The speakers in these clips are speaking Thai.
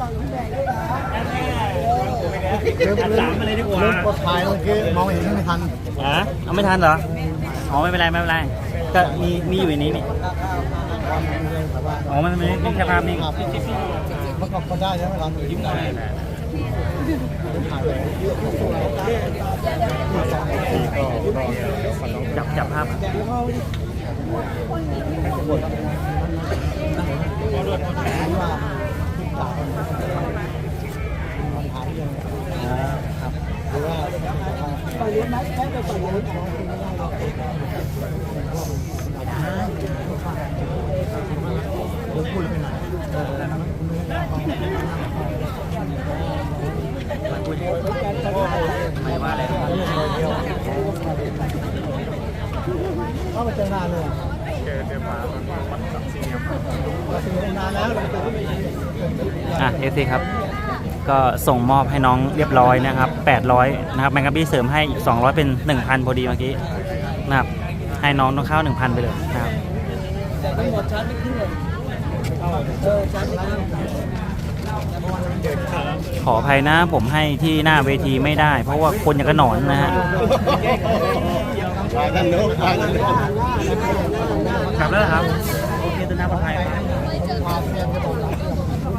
เริ่มเริ่มเริ่มกดถ่ายเมื่อกี้มองเห็นไม่ทันอะเอาไม่ทันเหรออ๋อไม่เป็นไรไม่เป็นไรก็มีมีอยู่ในนี้นี่อ๋อมันไม่ไม่แค่ภาพนิ่งครับเมื่อก่อนก็ได้ใช่ไหมเรายิ้มได้ถ่ายไปจับจับภาพอะว่า จ่าคนนี้ถามยังครับหรือว่าไปเรียนไหมแค่ไปไปเรียนผมพูดไปไหนไม่ว่าอะไรเข้ามาเจองานเลย เจอเจอมาวันสามสี่คราเจอที่อะเอซีครับ ก็ส่งมอบให้น้องเรียบร้อยนะครับ800นะครับแมงกะบี้เสริมให้อีก200 เป็น 1,000 พอดีเมื่อกี้นะครับให้น้องต้องเข้า1,000 ไปเลยนะครับไม่หมดชาร์จไม่ขึ้นเลยเออชาร์จไม่ขึ้นขออภัยนะผมให้ที่หน้าเวทีไม่ได้ เพราะว่าคนอย่างกระหนอนนะฮะ กันเนอะไปกันเนอะกลับแล้วเหรอครับ โอเคตัวหน้าปลอดภัยพาเพื่อนไปบอก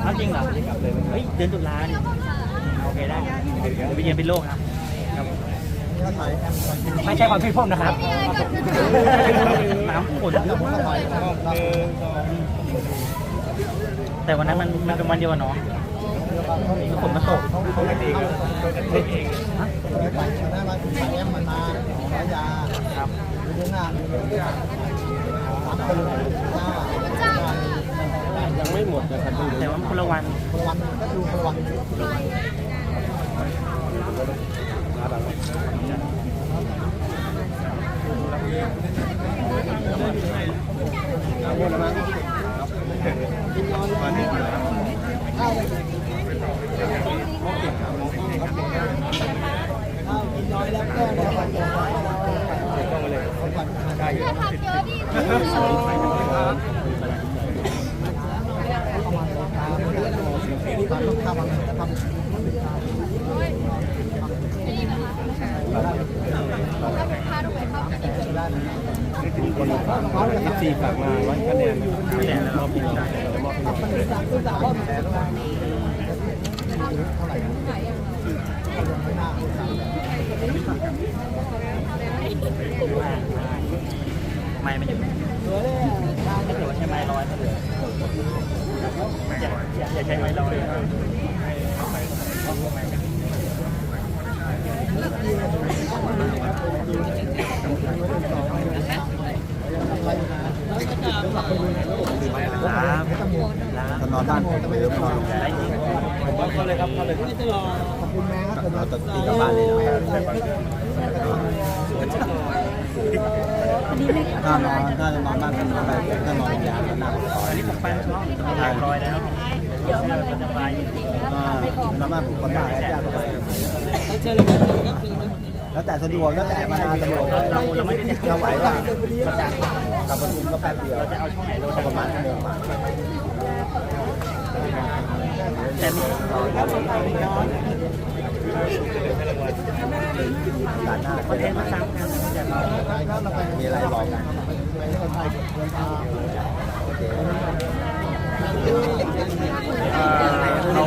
เอาจริงเหรอไม่กลับเลยเฮ้ยเดือนตุลาเนี่ยโอเคได้เดี๋ยวไปเยือนเป็นโลกครับครับนี่ก็ถ่ายแอมก่อนไม่ใช่ความผิดผมนะครับน้ำฝนแล้วผมก็ถ่ายแล้วก็แต่วันนั้นมันมันเป็นวันเดียวกับน้องฝนมันตกเขาเขาเล่นเองเล่นเองฮะไปได้มาถ่ายแอมมันมาขายาครับดูดูหน้าดูดูหน้าสามคนหน้า ยังไม่หมดนะครับดูแต่ว่ามันคนละวันคนวันก็ดูคนวัน ต้องทำอะไรทำสี่ฝากมาร้อยคะแนนไม่แดดแล้วเราปิดใจไม่ไม่หยุดถ้าเกิดว่าใช้ไม้ลอยก็เหลือ อย่าอย่าอย่าใช้ไม้ลอยลาลาตอนนอนบ้านผมจะไม่เริ่มนอนได้จริงเข้าเลยครับเข้าเลยไม่ตลอดขอบคุณแม่ครับเราตัดตีกลับบ้านเลย ถ้านอนถ้าจะนอนบ้านก็นอนไปถ้านอนยาวก็นั่งอันนี้ผมไปชอบจะมีลอยแล้วเดี๋ยวมันจะไปสามารถผูกคนได้แจ้งเข้าไปเขาเจอเลยแล้วแต่สะดวกแล้วแต่มาสะดวกเราเราไม่ได้เราไหวว่ากลับประชุมก็แป๊บเดียวเราจะเอาช่องไหนเราก็ประมาณชั่วโมงมาแต่มีน้อย การหน้าคอนเทนต์มาซ้ำกันจะมีอะไรบอกกันเขา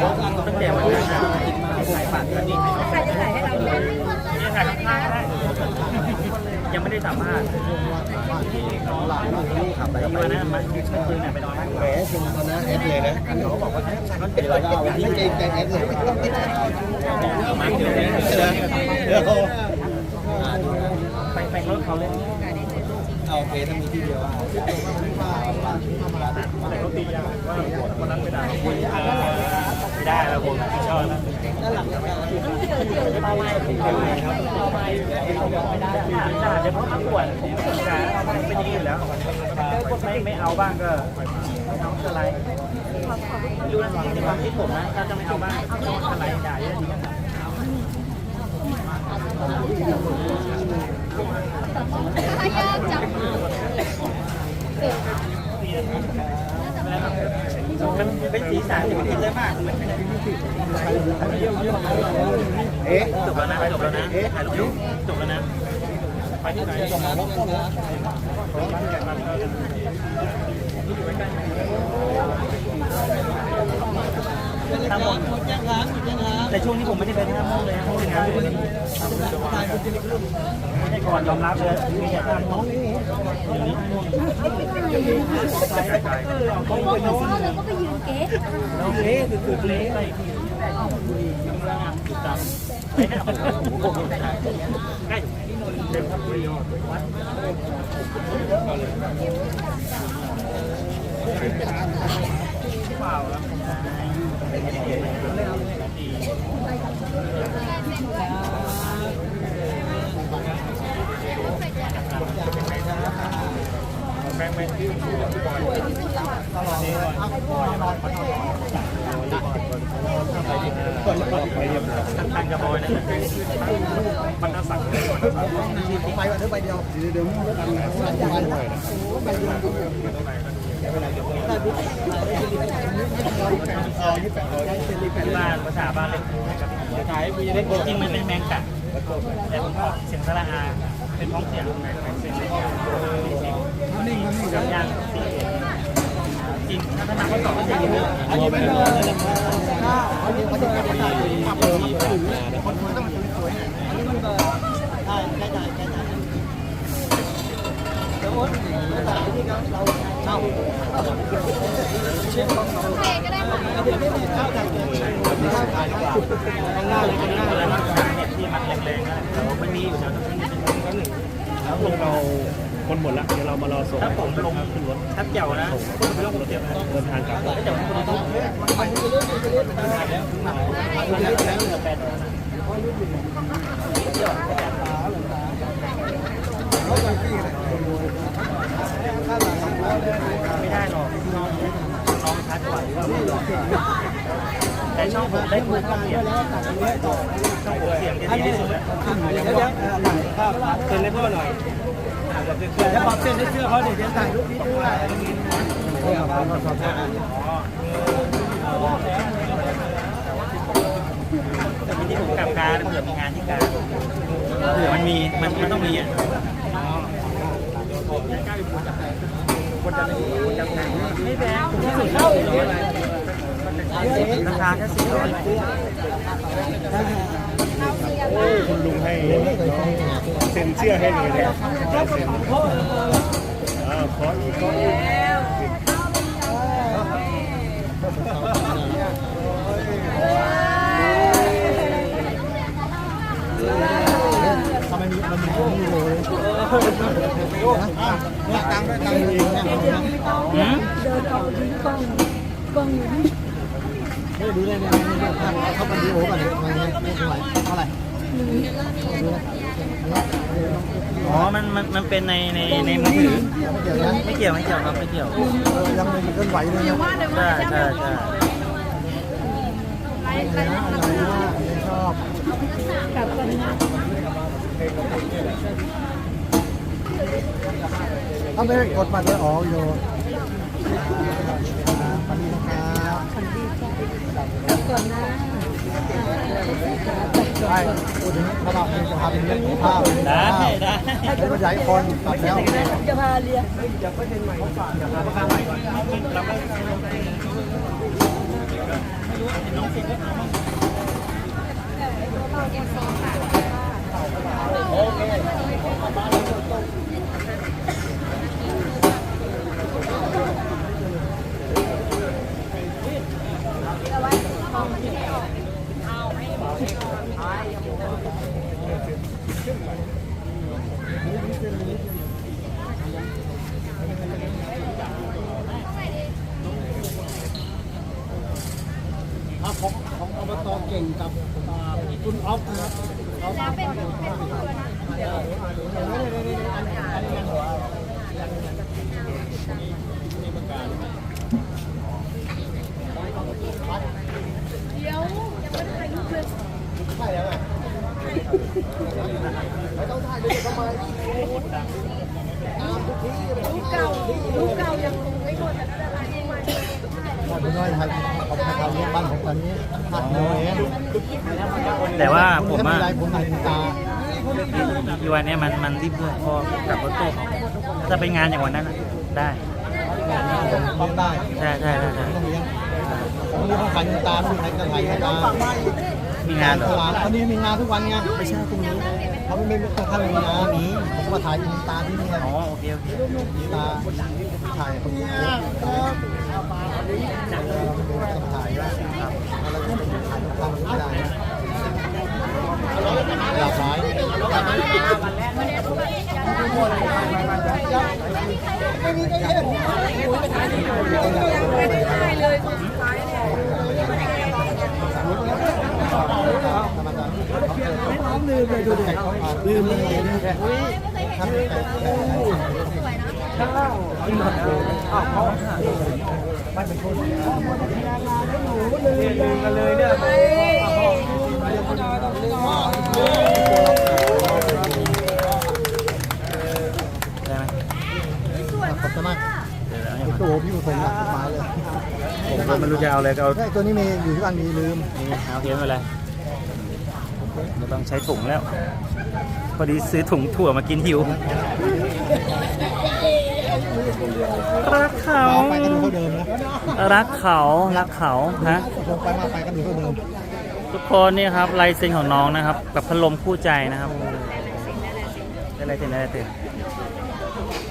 ตั้งแต่วันนั้นสายฝันนี่ใครจะถ่ายให้เราเนี่ยถ่ายข้างๆได้ยัง ไม่ได้สัมภาษณ์ขับไปที่วันนั้นมันเมื่อคืนไปนอนแหมจริงตอนนั้นเอฟเลยนะเขาบอกว่ามันเดี๋ยวเราเอาที่เก่งใจเอฟเลยมาเดี๋ยวนี้เดี๋ยวไปไปรถเขาเลยโอเคถ้ามีที่เดียวแต่รถตียาว่าวันนั้นไม่ได้ ได้แล้วผมชอบนะด้านหลังจะเป้าหมายผมเป้าหมครับเป้าหมายไม่ได้ด่าเฉพาะประกวดผมก็ด่าเป็นอย่างนี้อยู่แล้วไม่ไม่เอาบ้างก็ไม่เอาอะไรดูนะในความคิดผมนะถ้าจะไม่เอาบ้างอะไรด่าเยอะดีกันยากจัง มันเป็นสีสันที่ไม่ติดเลยมากเอ๊ะจบแล้วนะจบแล้วนะถ่ายรูปจบแล้วนะไปที่ไหนจะมาลบก็นะ ท่าม่วงหมดยังครับหมดยังครับแต่ช่วงนี้ผมไม่ได้ไปท่าม่วงเลยท่าม่วงงานอยู่นี่ถ่ายคุณจะมีรูปไม่ก่อนยอมรับเลยมีแต่ท่าม่วงพวกหนูเราก็ไปยืนเก๊กเราเละคือคือเละไปที่จุดดำไม่ได้เอาใกล้ เต็มทับบุรีวัดเปล่าแล้วแบงค์แบงค์ที่ทันกระบอยนะมันน่าสั่ง ไปวันนี้ไปเดียว บ้านภาษาบ้านเล็กถ่ายมีเล็กจริงมันเป็นแมงกะแต่ผมออกเสียงสระอาเป็นท้องเสียงเสียงนิ่งนิ่งจำยากจริงถ้านักก็ตอบก็จะเยอะอันนี้เป็นเรื่องถ้าอันนี้มันจะเป็นภาษาขับเลยคนคนต้องสวยๆอันนี้มันก็ใช่ใช่ใช่ใช่ใช่ เดี๋ยวโอ๊ตภาษาที่เราเราเช่าเชื่อของเราเก๊ก็ได้ค่ะเดี๋ยวนี้เข้าใจเกินเข้าใจดีกว่าข้างหน้าเลยข้างหน้าอะเลไรยบ้างเนี่ยที่มันแรงๆนะแต่ว่ามันมีอยู่แถวนั้นแล้วพวเราคนหมดแล้วเดี๋ยวเรามารอส่งถ้าผมลงขึ้นรถถ้าเกี่ยวนะคุณไม่ต้องรถเกี่ยวนะเดินทางกลับถ้าเกี่ยวคุณต้องแปดไม่ได้หรอกน้องน้องชัดกว่าแต่ช่องผมได้คุยกับเสียงช่องผมเสียงจะดีที่สุดเดี๋ยวเดี๋ยวหลังภาพเซ็นให้พ่อหน่อยแล้วพอเซ็นให้เสื้อเขาเดี๋ยวถ่ายรูปนี้ด้วยเนี่ยครับขอบคุณแต่ทีนี้ผมกลับการเผื่อมีงานที่การเผื่อมันมีมันมันต้องมีอะ ราคาแค่สี่ร้อยคุณลุงให้เซ็นเชื่อให้เลยเนะครับอ่าขออีกขออีก ทำไมมีมันมีพวกนี้เลยเนี่ย ตังค์ด้วยตังค์เองเนี่ยหืมเดินออกทิ้งกล้องกล้องอยู่นี่ไม่ดูเลยเนี่ยเนี่ยเขาเป็นดีโอกันเนี่ยไม่ไม่ไม่เท่าไหร่เท่าไหร่อ๋อ มัน มัน มันเป็นใน ใน ในมือถือ ไม่เกี่ยว ไม่เกี่ยวครับ ไม่เกี่ยวยังมีเคลื่อนไหวเลยใช่ใช่ใช่ชอบกลับกันนะ ถ้าไม่กดมาเลยอ๋อโยสวัสดีนะครับกลับก่อนนะใช่พูดถึงระดับนี้จะทำเรื่องภาพได้ได้เป็นขยายคนตัดแล้วจะพาเรียนครับ ตอเก่งกับคุณออฟนะครับแล้วเป็นเป็นตัวนะเดี๋ยวอันนี้อันนี้อัวนี่ารเยวยังไม่ได้ถ่ายรูปเลยถ่ายแล้วไม่ต้องถ่ายเลยทำไมรูกเก่าลูกเก่ายังคงไม่หมดแต่ บ้านผมตอนนี้หัดโมเองแต่ว่าผมไเป็นอะไรผมไทยตาที่วันเนี้ยมันมันรีบด้วยพอกับรถตู้เขาถ้าเป็นงานอย่างวันนั้นอะได้ผมเลี้ยงได้ใช่ใช่ใช่ใช่ไม่ต้องเลี้ยงผมเลี้ยงเขาขายตาไม่มีใครจะขายตามีงานเหรอตลาดตอนนี้มีงานทุกวันไงไม่ใช่พรุ่งนี้เขาไม่ไม่ต้องเข้ามีงานนี้ผมมาถ่ายตาที่นี่อ๋อโอเคโอเคตาถ่ายตรงนี้ถ่ายแล้วแล้วก็ถ่ายตามไม่ได้หลากหลายลืมเลยดูดิลืมเลยครับ ไม่เป็นคนลืมกันเลยเนี่ยได้ไหมขอบคุณมากเดี๋ยวเอาให้โอ้โหพี่ผสมหลักมาเลยผมก็ไม่รู้จะเอาอะไรก็เอาไอ้ตัวนี้มีอยู่ที่บ้านมีลืมนี่เอาเทียนไปเลยไม่ต้องใช้ถุงแล้ว พอดีซื้อถุงถั่วมากินหิว รักเขาเอาไปก็ดูเท่าเดิมนะรักเขา รักเขาฮะ ลงไปมาไปก็ดูเท่าเดิมทุกคนนี่ครับลายเซ็นของน้องนะครับ กับพัดลมคู่ใจนะครับได้ลายเซ็นได้ลายเซ็น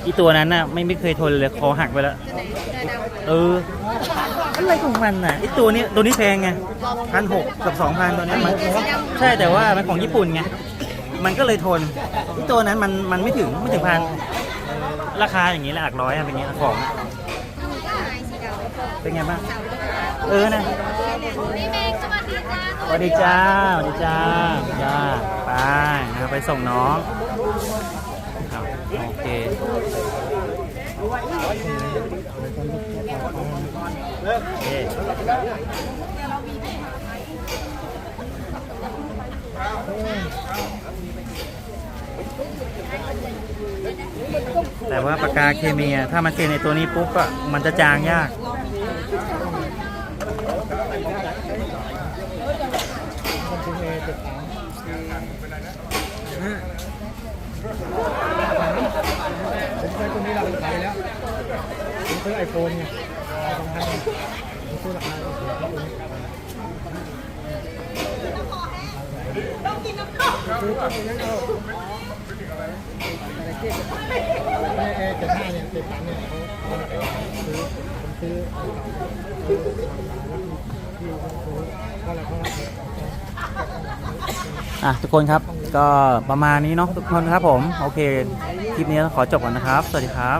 อีตัวนั้นน่ะไม่ไม่เคยทนเลยคอหักไปแล้วเอออะไรของมันน่ะไอตัวนี้ตัวนี้แพงไงพันหกกับสองพันตัวนี้มันใช่แต่ว่ามันของญี่ปุ่นไงมันก็เลยทนไอตัวนั้นมันมันไม่ถึงไม่ถึงพัน ราคาอย่างนี้แหละหลักร้อยอะเป็นไงของอะเป็นไงบ้าง เออนะนี่เมงสวัสดีจ้าสวัสดีจ้าสวัสดีจ้าจ้าไปนะครับไปส่งน้องครับโอเคโอเค แต่ว่าปากกาเคมีถ้ามันเซ็นในตัวนี้ปุ๊บอะมันจะจางยาก ผมใช้ตัวนี้เราขายแล้วผมซื้อไอโฟนไงสองพันผมซื้อราคาไม่เอเจ็ด ห้าเนี่ยเจ็ดสามเนี่ยเขาซื้อผมซื้อที่เขาอะไรเขาอะทุกคนครับก็ประมาณนี้เนาะทุกคนครับผม โอเค คลิปนี้ขอจบก่อนนะครับ สวัสดีครับ